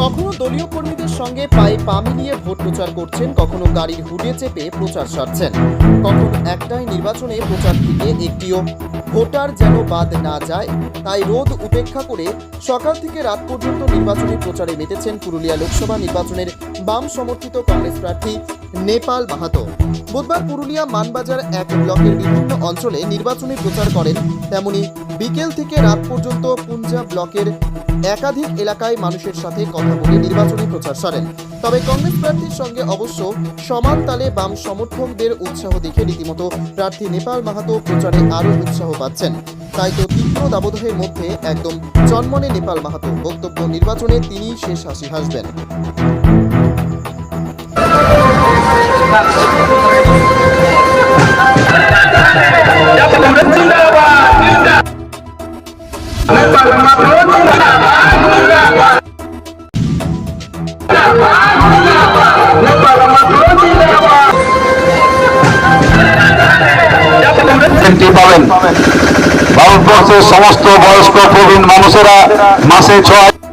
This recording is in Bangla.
কখনো দলীয় কর্মীদের সঙ্গে পায়ে পা মিলিয়ে ভোট প্রচার করছেন, কখনো গাড়ির হুডে চেপে প্রচার সারছেন। কখনো একটাই নির্বাচনে প্রচার থেকে একটিও ভোটার যেন বাদ না যায়, তাই রোদ উপেক্ষা করে সকাল থেকে রাত পর্যন্ত নির্বাচনী প্রচারে মেতেছেন পুরুলিয়া লোকসভা নির্বাচনের বাম সমর্থিত কংগ্রেস প্রার্থী নেপাল মাহাতো। বুধবার পুরুলিয়া মানবাজার এক ব্লকের বিভিন্ন অঞ্চলে নির্বাচনী প্রচার করেন, তেমনি বিকেল থেকে রাত পর্যন্ত পুঞ্জা ব্লকের একাধিক এলাকায় মানুষের সাথে কথা বলে নির্বাচনী প্রচার সারেন। তবে কংগ্রেস প্রার্থীর সঙ্গে অবশ্য সমান তালে বাম সমর্থকদের উৎসাহ দেখে রীতিমতো প্রার্থী নেপাল মাহাতো প্রচারে আরও উৎসাহ পাচ্ছেন। তাই তো তীব্র দাবদাহের মধ্যে একদম জন্মনে নেপাল মাহাতো বক্তব্য নির্বাচনে তিনি শেষ হাসি হাসবেন। পাবেন। ভারতবর্ষের সমস্ত বয়স্ক প্রবীণ মানুষেরা মাসে ছয়